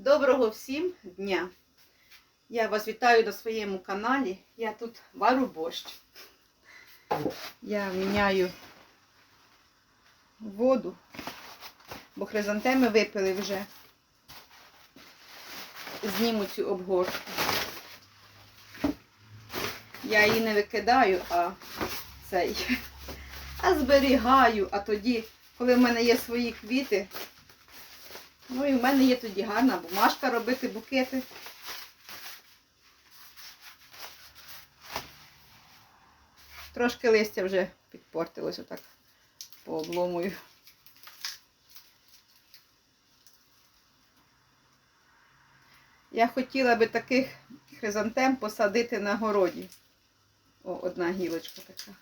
Доброго всім дня! Я вас вітаю на своєму каналі. Я тут вару борщ. Я міняю воду, бо хризантеми випили вже. Зніму цю обгортку. Я її не викидаю, а цей. А зберігаю, а тоді, коли в мене є свої квіти, Ну і в мене є тоді гарна бумажка робити букети. Трошки листя вже підпортилось отак по обломою. Я хотіла би таких хризантем посадити на городі. О, одна гілочка така.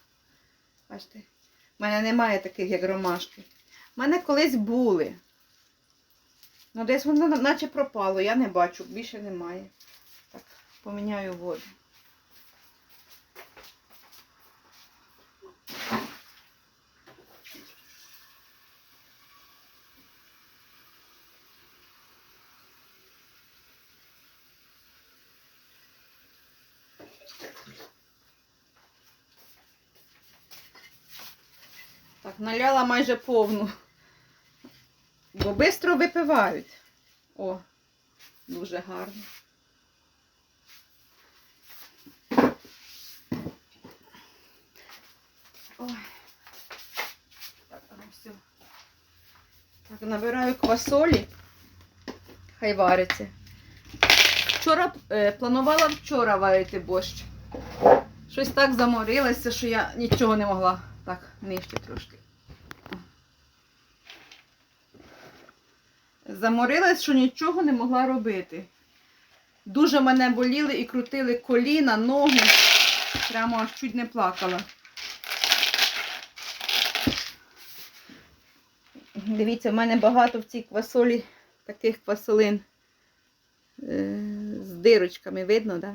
Бачите? У мене немає таких, як ромашки. У мене колись були. Ну, десь воно наче пропало, я не бачу, більше немає. Так, поміняю воду. Так, наляла майже повну. Бо швидко випивають. О, дуже гарно. Ой. Так, ну все. Так, набираю квасолі. Хай вариться. Вчора е, планувала вчора варити борщ. Щось так заморилася, що я нічого не могла. Так, нижче трошки. Заморилась, що нічого не могла робити. Дуже мене боліли і крутили коліна, ноги. Прямо аж чуть не плакала. Дивіться, в мене багато в цій квасолі таких квасолин е, з дирочками, видно, так?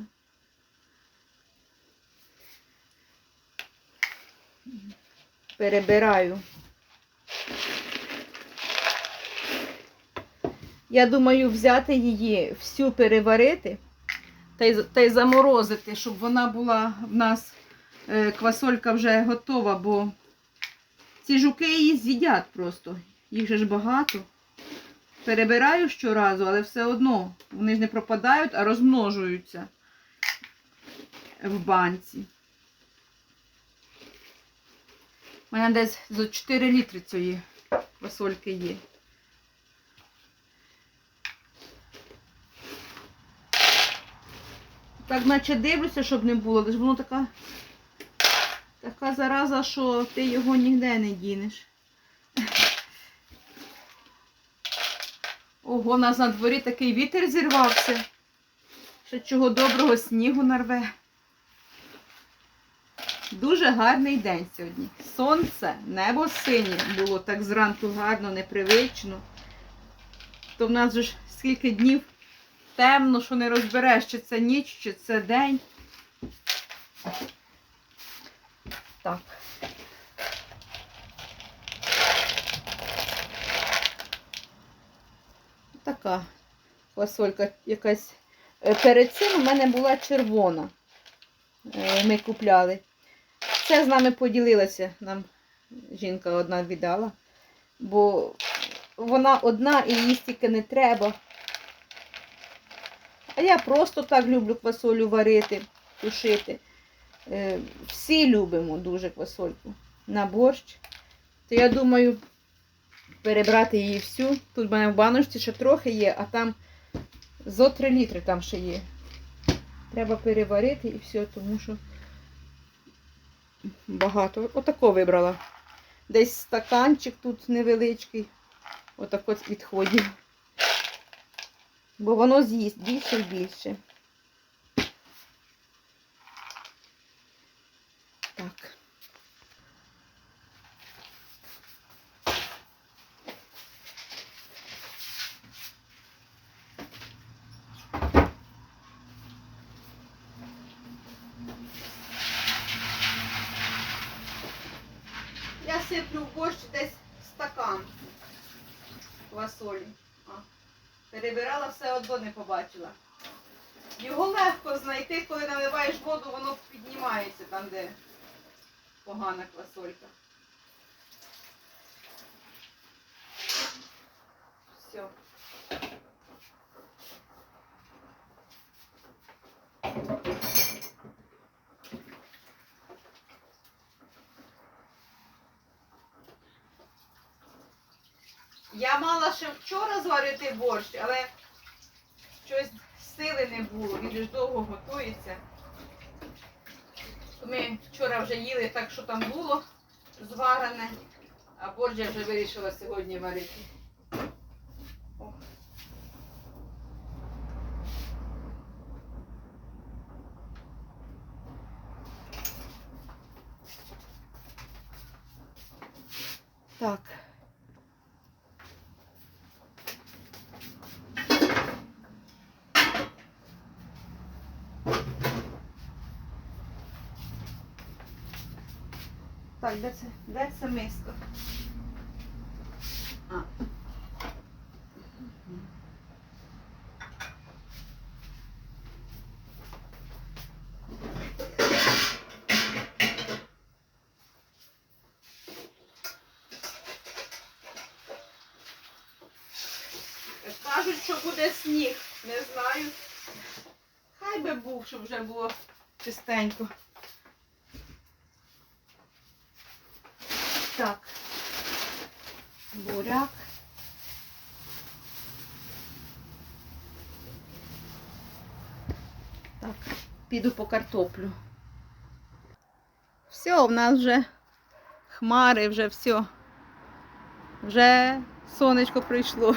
Перебираю. Я думаю, взяти її всю переварити та й, та й заморозити, щоб вона була в нас е, квасолька вже готова, бо ці жуки її з'їдять просто. Їх же ж багато. Перебираю щоразу, але все одно вони ж не пропадають, а розмножуються в банці. У мене десь за 4 літри цієї квасольки є. Так наче дивлюся, щоб не було, але ж воно така, така зараза, що ти його ніде не дінеш. Ого, у нас на дворі такий вітер зірвався. Ще чого доброго снігу нарве. Дуже гарний день сьогодні. Сонце, небо синє було так зранку гарно, непривично. То в нас же ж скільки днів темно, що не розбереш, чи це ніч, чи це день. Так. Така фасолька якась. Е, Перед цим у мене була червона. Е, Ми купляли. Це з нами поділилася, нам жінка одна віддала, бо вона одна і їй стільки не треба. А я просто так люблю квасолю варити, тушити. Е, Всі любимо дуже квасольку на борщ. То я думаю перебрати її всю. Тут в мене в баночці ще трохи є, а там зо 3 літри там ще є. Треба переварити і все, тому що багато. Отако вибрала. Десь стаканчик тут невеличкий. Отак от відходів. Бо воно з'їсть більше і більше. Так. Я сиплю в борщ десь стакан квасолі. А, Перебирала, одно не побачила. Його легко знайти, коли наливаєш воду, воно піднімається там, де погана квасолька. Все. Я мала ще вчора зварити борщ, але щось сили не було, він ж довго готується. Ми вчора вже їли так, що там було зварене, а борджа вже вирішила сьогодні варити. Де це? Де це миско? А. Кажуть, що буде сніг. Не знаю. Хай би був, щоб вже було чистенько. Так. Буряк. Так, піду по картоплю. Все, в нас вже хмари, вже все. Вже сонечко прийшло.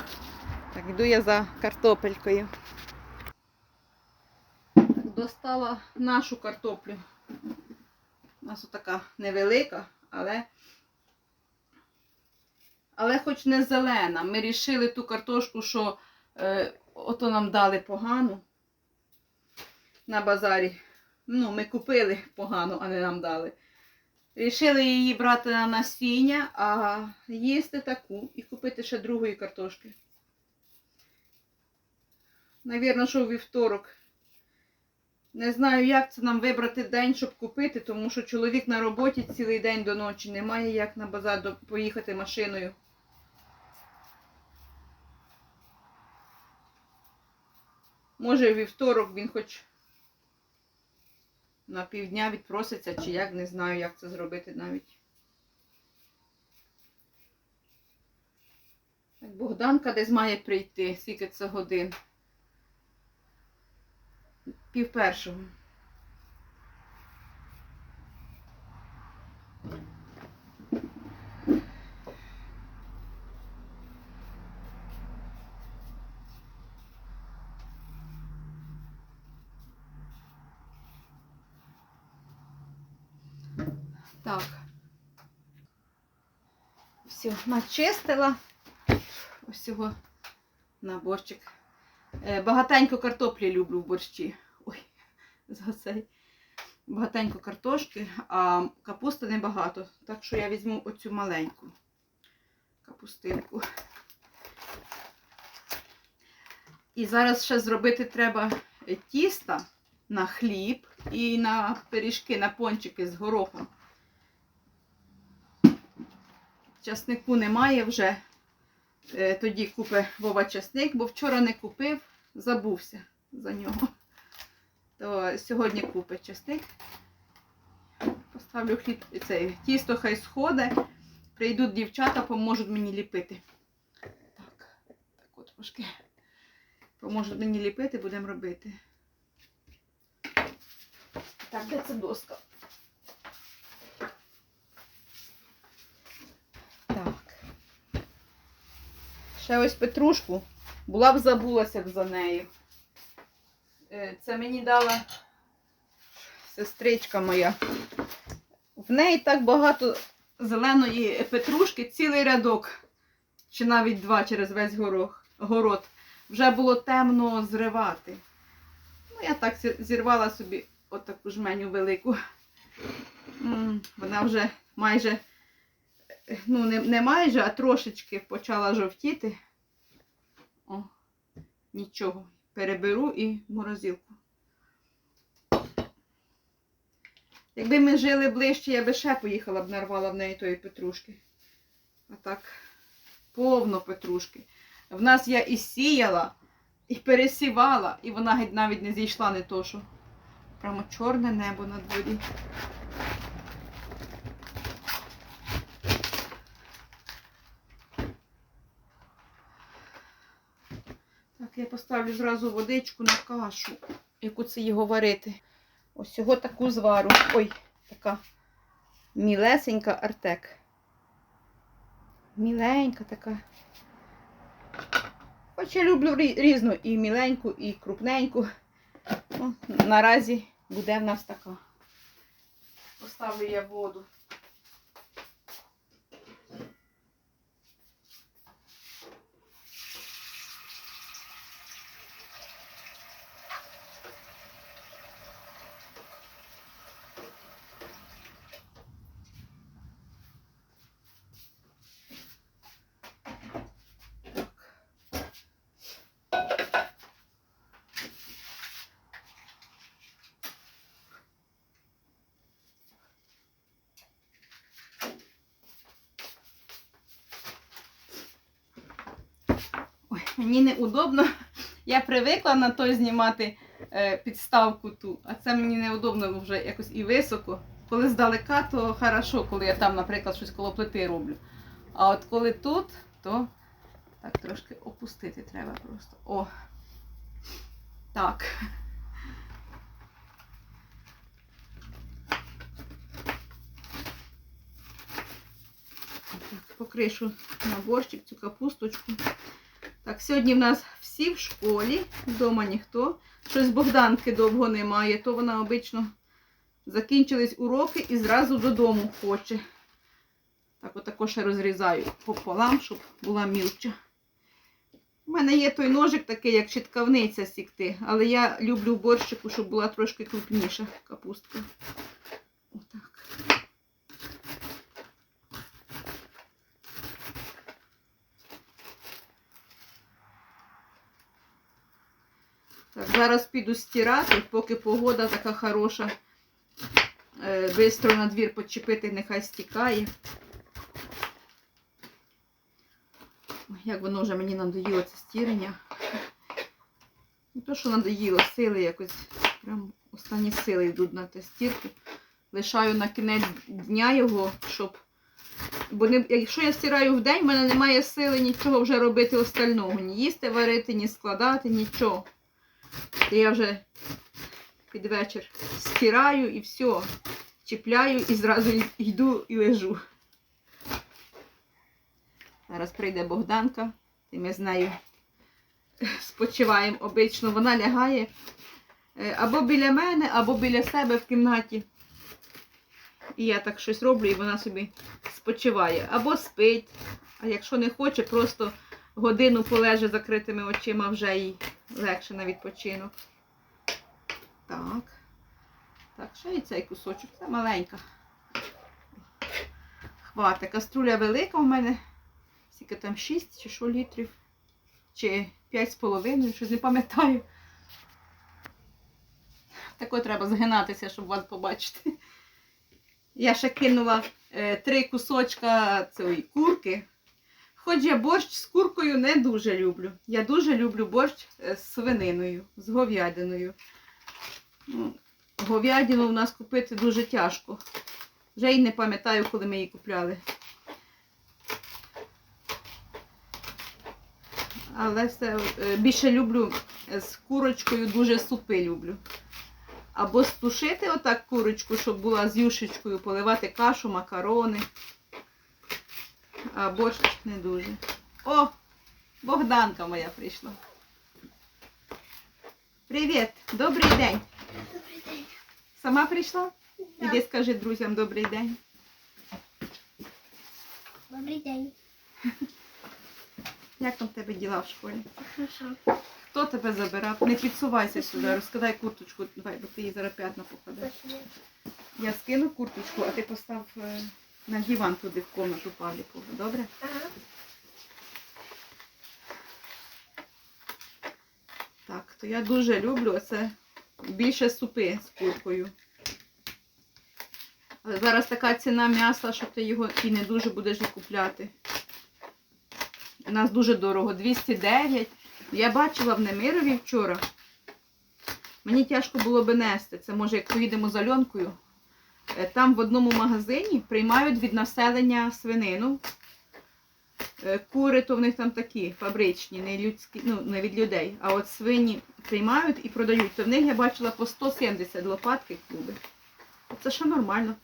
Так, йду я за картопелькою. Так, достала нашу картоплю. У нас така невелика, але але хоч не зелена. Ми рішили ту картошку, що е, ото нам дали погану на базарі. Ну, ми купили погану, а не нам дали. Рішили її брати на насіння, а їсти таку і купити ще другої картошки. Навірно, що у вівторок. Не знаю, як це нам вибрати день, щоб купити, тому що чоловік на роботі цілий день до ночі. Немає як на базар поїхати машиною. Може, вівторок він хоч на півдня відпроситься, чи як, не знаю, як це зробити навіть. Богданка десь має прийти, скільки це годин. Пів першого. Так. Все, начистила. Ось цього на борщик. Е, Багатенько картоплі люблю в борщі. Ой, за цей. Багатенько картошки, а капусти небагато. Так що я візьму оцю маленьку капустинку. І зараз ще зробити треба тіста на хліб і на пиріжки, на пончики з горохом. Часнику немає вже. Е, Тоді купи Вова часник, бо вчора не купив, забувся за нього. То сьогодні купить часник. Поставлю хліб, це, тісто хай сходить. Прийдуть дівчата, поможуть мені ліпити. Так, так от трошки. Поможуть мені ліпити, будемо робити. Так, де це доска? Так. Ще ось петрушку. Була б забулася б за нею. Е, Це мені дала сестричка моя. В неї так багато зеленої петрушки, цілий рядок, чи навіть два через весь горох, город. Вже було темно зривати. Ну, я так зірвала собі отаку жменю велику. Вона вже майже, ну не, не майже, а трошечки почала жовтіти. О, Нічого. Переберу і в морозилку. Якби ми жили ближче, я би ще поїхала б нарвала в неї тої петрушки. А так, повно петрушки. В нас я і сіяла, і пересівала, і вона навіть не зійшла, не то що. Прямо чорне небо на дворі. Я поставлю зразу водичку на кашу, яку це його варити. Ось його таку звару. Ой, така мілесенька артек. Міленька така. Хоч я люблю різну і міленьку, і крупненьку. Ну, наразі буде в нас така. Поставлю я воду. Мені неудобно. Я привикла на той знімати е, підставку ту, а це мені неудобно вже якось і високо. Коли здалека, то хорошо, коли я там, наприклад, щось коло плити роблю. А от коли тут, то так трошки опустити треба просто. О. Так. Покришу на борщик цю капусточку. Так, сьогодні в нас всі в школі, вдома ніхто. Щось Богданки довго немає, то вона обично закінчились уроки і зразу додому хоче. Так, отако ще розрізаю пополам, щоб була мілча. У мене є той ножик такий, як щиткавниця сікти, але я люблю борщику, щоб була трошки крупніша капустка. Отак. Зараз піду стирати, поки погода така хороша. Е, Бистро на двір почепити, нехай стікає. Як воно вже мені надоїло це стірення. Не то, що надоїло, сили якось. Прям останні сили йдуть на те стірку. Лишаю на кінець дня його, щоб. Бо не, якщо я стираю в день, в мене немає сили нічого вже робити остального. Ні їсти варити, ні складати, нічого. Я вже під вечір стираю і все. Чіпляю і зразу йду і лежу. Зараз прийде Богданка, і ми з нею спочиваємо обично. Вона лягає е, або біля мене, або біля себе в кімнаті. І я так щось роблю, і вона собі спочиває. Або спить. А якщо не хоче, просто годину полеже закритими очима, вже їй легше на відпочинок. Так. Так, ще і цей кусочок. Це маленька. Хватить. Каструля велика у мене. Скільки там 6 чи що літрів. Чи 5,5, щось не пам'ятаю. Тако треба згинатися, щоб вас побачити. Я ще кинула е, три кусочка цієї курки. Хоч я борщ з куркою не дуже люблю. Я дуже люблю борщ е, з свининою, з говядиною. Ну, говядину у нас купити дуже тяжко. Вже й не пам'ятаю, коли ми її купляли. Але все е, більше люблю е, з курочкою, дуже супи люблю. Або стушити отак курочку, щоб була з юшечкою, поливати кашу, макарони. А борщ не дуже. О! Богданка моя прийшла. Привіт! Добрий день! Добрий день. Сама прийшла? Да. Іди скажи друзям добрий день. Добрий день. Як там в тебе діла в школі? Хорошо. Хто тебе забирав? Не підсувайся сюди, розкидай курточку, давай, бо ти її зараз п'ятна покладеш. Я скину курточку, а ти постав е, на диван туди в комнату Павлікову, добре? Ага. Так, то я дуже люблю оце більше супи з куркою. Але зараз така ціна м'яса, що ти його і не дуже будеш купляти. У нас дуже дорого, 209. Я бачила в Немирові вчора. Мені тяжко було би нести. Це може, як поїдемо з Альонкою. Е, Там в одному магазині приймають від населення свинину. Е, Кури то в них там такі фабричні, не людські, ну не від людей. А от свині приймають і продають. То в них я бачила по 170 лопатки куби. Це ще нормально.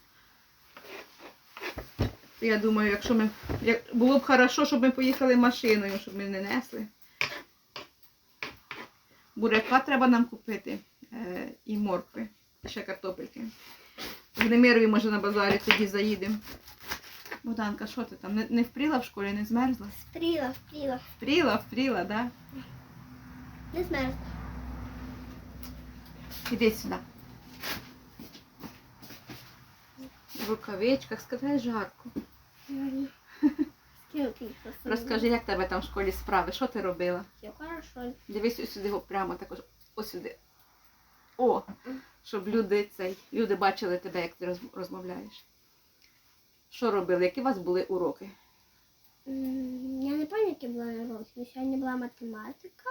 Я думаю, якщо ми. Як, було б хорошо, щоб ми поїхали машиною, щоб ми не несли. Буряка треба нам купити. Е, і моркви. І ще картопельки. В Немирові, може, на базарі тоді заїдемо. Богданка, що ти там? Не, не впріла в школі, не змерзла? Впріла, впріла. Впріла, впріла, да? Не змерзла. Іди сюди. В рукавичках, сказай жарко. Розкажи, як тебе там в школі справи? Що ти робила? Все хорошо. Дивись ось сюди, прямо також ось сюди. О, щоб люди цей, люди бачили тебе, як ти розмовляєш. Що робили? Які у вас були уроки? Я не пам'ятаю, які були уроки. але Сьогодні була математика.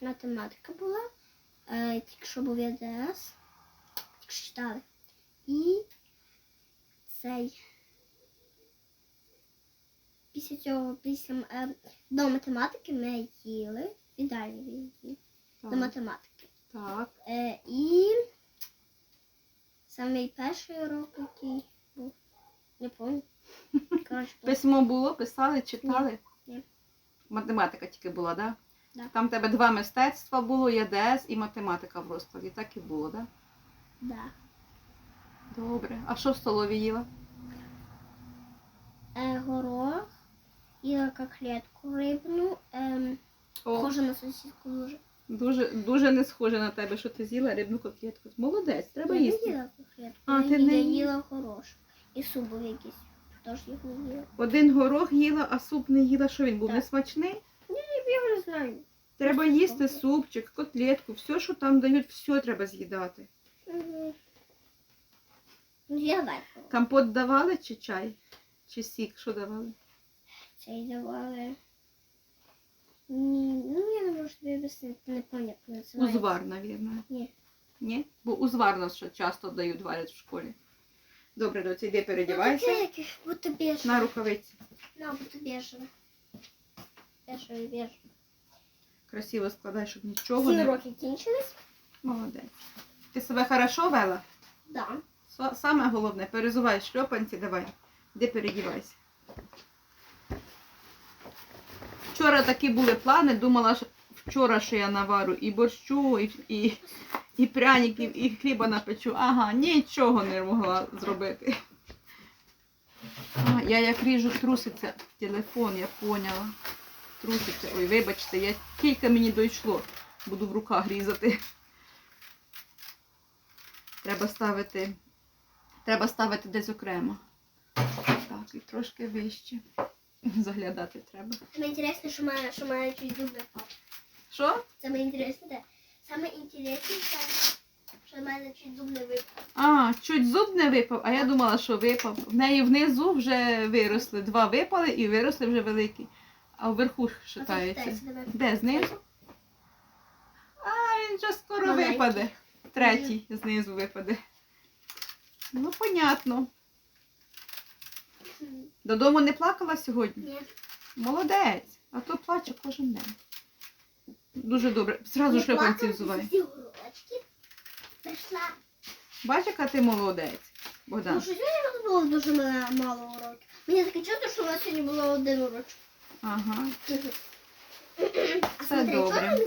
математика була. Е, тільки що був ЄДС. Тільки що читали. І цей. Після цього, після е, до математики ми їли. Віддалі їли. До математики. Так. Е, і самий перший урок, який був. Не пам'ятаю. Коротше. Письмо було, писали, читали? Ні. Математика тільки була, так? Да. Там в тебе два мистецтва було, ЄДС і математика в розкладі. Так і було, так? Да. Добре. А що в столові їла? Е, горох, їла котлетку рибну, ем, О, схожа на сосиску дуже. Дуже, дуже не схоже на тебе, що ти з'їла рибну котлетку. Молодець, треба я не їсти. їла котлетку, А, я, ти не я їла? їла. І суп був якийсь. Тож їх не їла. Один горох їла, а суп не їла. Що він був Так. несмачний? Я його не знаю. Треба Просто їсти суп. супчик, котлетку, все, що там дають, все треба з'їдати. Угу. Я. Компот давали чи чай? Чи сік? Що давали? Цей давали. Ні, ну я не можу тобі об'яснити, не пам'ятаю, як називається. Узвар, мабуть. Ні. Ні? Бо узвар нас ще часто дають, варять в школі. Добре, доці, йди Ну, передівайся. таке якесь, будто бежеве. На рукавиці. На, будто бежеве. Бежеве, бежеве. Красиво складай, щоб нічого Всі не... уроки кінчились? Молодець. Ти себе хорошо вела? Да. Са- Саме головне, перезувай шльопанці, давай. Де передівайся. Вчора такі були плани, думала, що вчора, що я навару і борщу, і, і, і пряників, і хліба напечу. Ага, нічого не могла зробити. А, я як ріжу, труситься телефон, я поняла. Труситься. Ой, вибачте, я тільки мені дійшло. Буду в руках різати. Треба ставити Треба ставити десь окремо. Так, і трошки вище. Заглядати треба. Саме інтересне, що мене, що мене чуть зуб випав. Що? Саме інтересне, те. Саме інтересне, це, що в мене чуть зуб не випав. А, чуть зуб не випав, а я думала, що випав. В неї внизу вже виросли. Два випали і виросли вже великі. А вверху шатаються. Де знизу? А, він вже скоро Маленький. випаде. Третій знизу випаде. Ну, понятно. Додому не плакала сьогодні? Ні. Молодець, а то плаче кожен день. Дуже добре. Зразу Не шльопанці плакала, взувай. всі уроки. Прийшла. Бач, яка ти молодець, Ну, Богдан. що сьогодні у нас було дуже мало, уроків. Мені таке чувство, що у нас сьогодні було один урок. Ага. Все добре.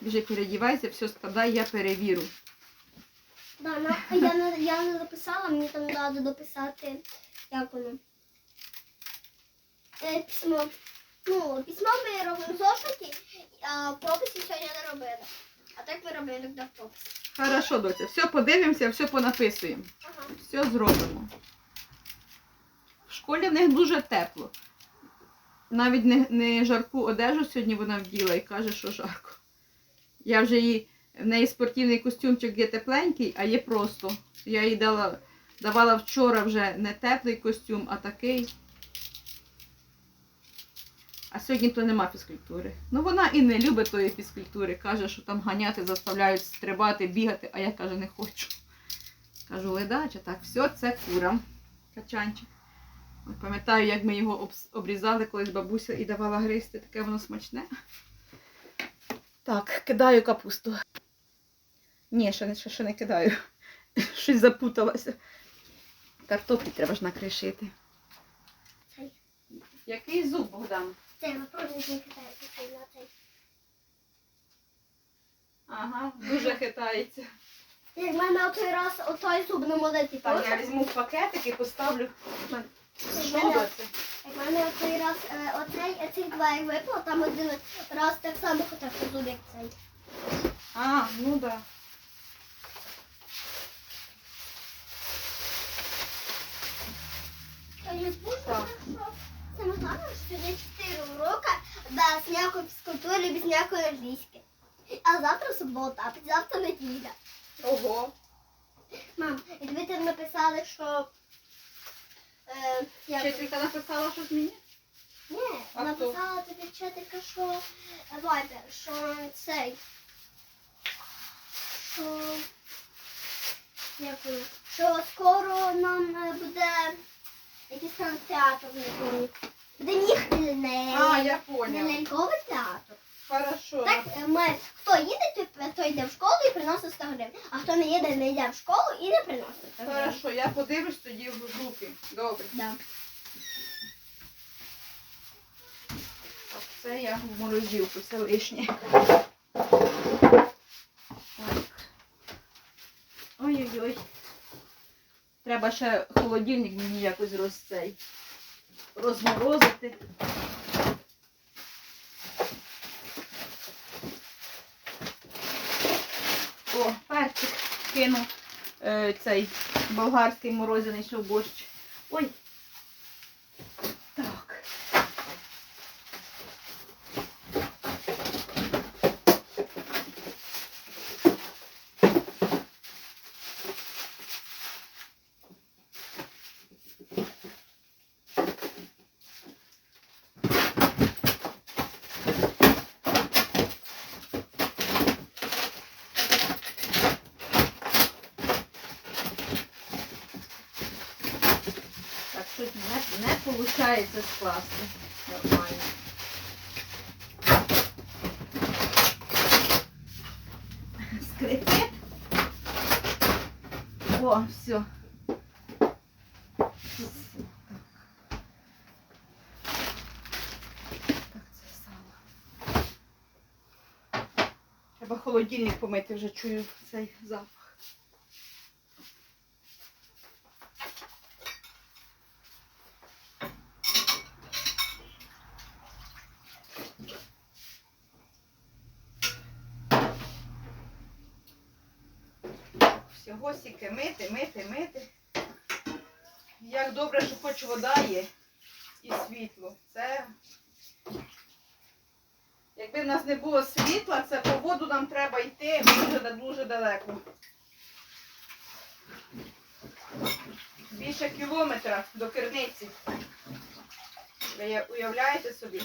Біжи, передівайся, все складай, я перевірю. Да, на, я, не, я не записала, мені там треба дописати, як воно. Е, письмо. Ну, письмо ми робимо в зошиті, а прописи сьогодні не робили. А так ми робимо іноді прописи. Хорошо, доця. Все подивимося, все понаписуємо. Ага. Все зробимо. В школі в них дуже тепло. навіть не, не жарку одежу сьогодні вона вділа і каже, що жарко. Я вже їй, в неї спортивний костюмчик є тепленький, а є просто. Я їй дала, давала вчора вже не теплий костюм, а такий. А сьогодні то нема фізкультури. Ну вона і не любить тої фізкультури. Каже, що там ганяти заставляють стрибати, бігати, а я каже, не хочу. Кажу, ледача, так, все це курам. Качанчик. Пам'ятаю, як ми його обрізали колись бабуся і давала гристи, таке воно смачне. Так, кидаю капусту. Ні, ще не, ще, ще не кидаю. Щось запуталася. Картоплі треба ж накришити. Який зуб, Богдан? Цей не китається, на цей. Ага, дуже хитається. Як в мене той раз отой зуб не молити Так, я візьму пакетик і поставлю. Що це? Як в мене той раз е, оцей, а цих два як випало, там один раз так само хотів зуб, як цей. А, ну да. Та Так. хорошо. Саме головне, що сьогодні 4 уроки без ніякої фізкультури, без ніякої англійської. А завтра субота, а завтра неділя. Ого. Мам, і ви там написали, що... Е, як... Вчителька написала щось мені? Ні, А написала тобі вчителька, що Вайбер, що цей. Що. Як? Що скоро нам е, буде якийсь там театр, не ніхтельний. А, я Не поняла. ляльковий театр. Хорошо. Так, е, ми, хто їде, той, той йде в школу і приносить 100 гривень. А хто не їде, не йде в школу і не приносить 100 гривень. Хорошо, я подивлюсь тоді в групі. Добре. Да. Так, це я в морозилку, це лишнє. Так. Ой-ой-ой. Треба ще холодильник мені якось роз цей, розморозити. О, перчик кину е, цей болгарський морозяний, що борщ. Ой. Так. Так, щось не, не виходить скласти. Нормально. Скрипить. О, все. Треба холодильник помити, вже чую цей запах. Всього сіки мити, мити, мити. Як добре, що хоч вода є і світло. Це. Якби в нас не було світла, це по воду нам треба йти дуже дуже далеко. Більше кілометра до керниці. Ви уявляєте собі?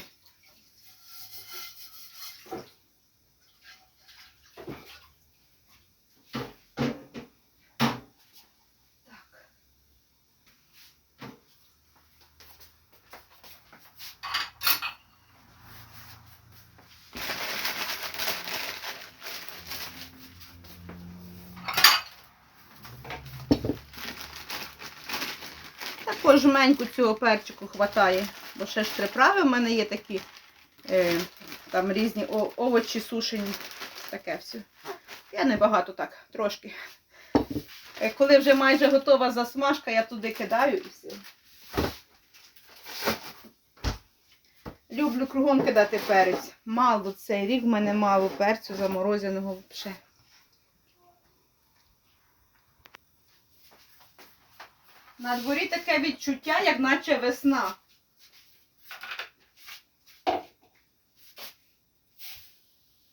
Так. Також жменьку цього перчику хватає, бо ще ж приправи в мене є такі, е, там різні овочі сушені, таке все. Я не багато так, трошки. Е, Коли вже майже готова засмажка, я туди кидаю і все. Люблю кругом кидати перець. Мало цей рік в мене мало перцю заморозяного взагалі. На дворі таке відчуття, як наче весна.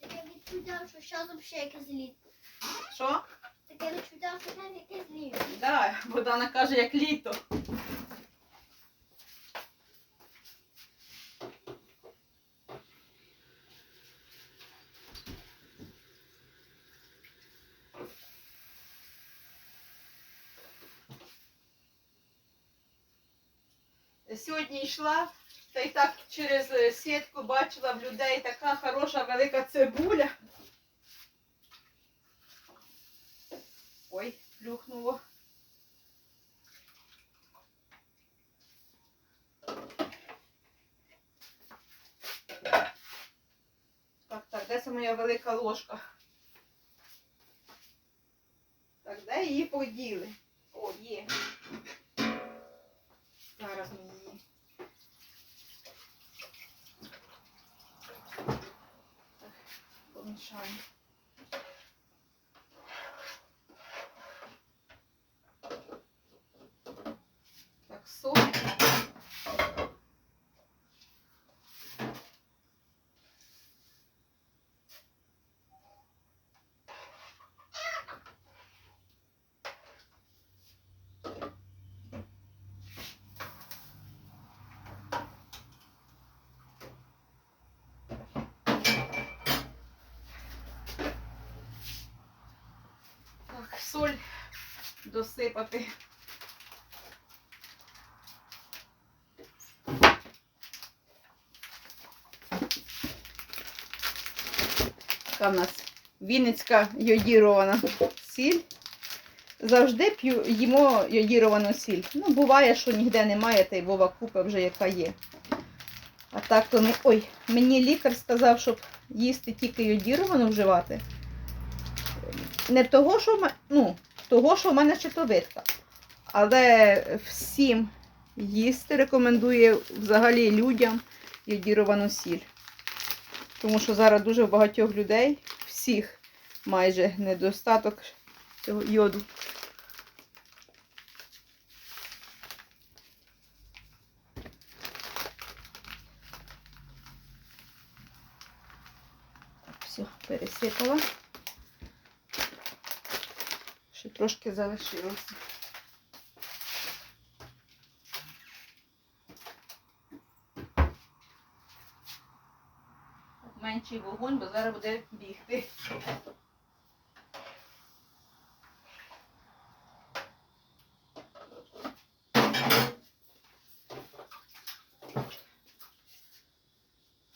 Таке відчуття, що зараз взагалі якесь літо. Що? Таке відчуття, що зараз якесь літо. Так, Богдана каже, як літо. Сьогодні йшла, та й так через е, сітку бачила в людей така хороша велика цибуля. Ой, плюхнуло. Так, так, де це моя велика ложка? Так, де її поділи? О, є. Зараз мені її. Так, помішаємо. Так, досипати. Така в нас Вінницька йодірована сіль. Завжди п'ю, їмо йодіровану сіль. Ну, буває, що ніде немає, та й Вова купа вже яка є. А так то ми. Ой, мені лікар сказав, щоб їсти тільки йодіровану вживати. Не того, що ну, того, що в мене щитовидка. Але всім їсти рекомендує взагалі людям йодіровану сіль. Тому що зараз дуже багатьох людей, всіх майже недостаток цього йоду. Все, пересипала. Ще трошки залишилося. Менший вогонь, бо зараз буде бігти.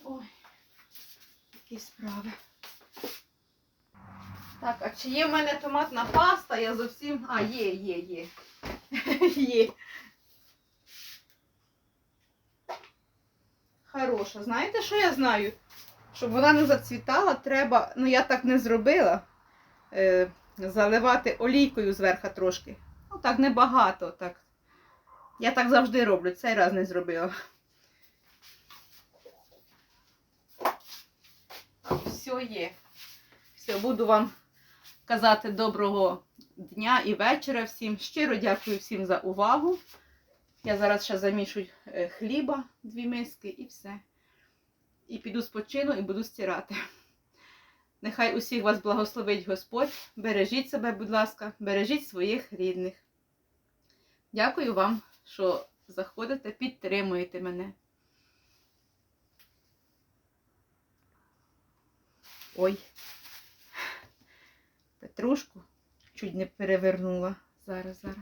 Ой, які справи. Чи є в мене томатна паста? Я зовсім. А, є, є, є. є. Хороша. Знаєте, що я знаю? Щоб вона не зацвітала, треба, ну я так не зробила, е, заливати олійкою зверху трошки. Ну так, небагато. так. Я так завжди роблю, цей раз не зробила. Все є. Все, буду вам казати доброго дня і вечора всім. Щиро дякую всім за увагу. Я зараз ще замішу е, хліба, дві миски і все. І піду спочину і буду стирати. Нехай усіх вас благословить Господь. Бережіть себе, будь ласка, бережіть своїх рідних. Дякую вам, що заходите, підтримуєте мене. Ой, Петрушку чуть не перевернула. Зараз, зараз.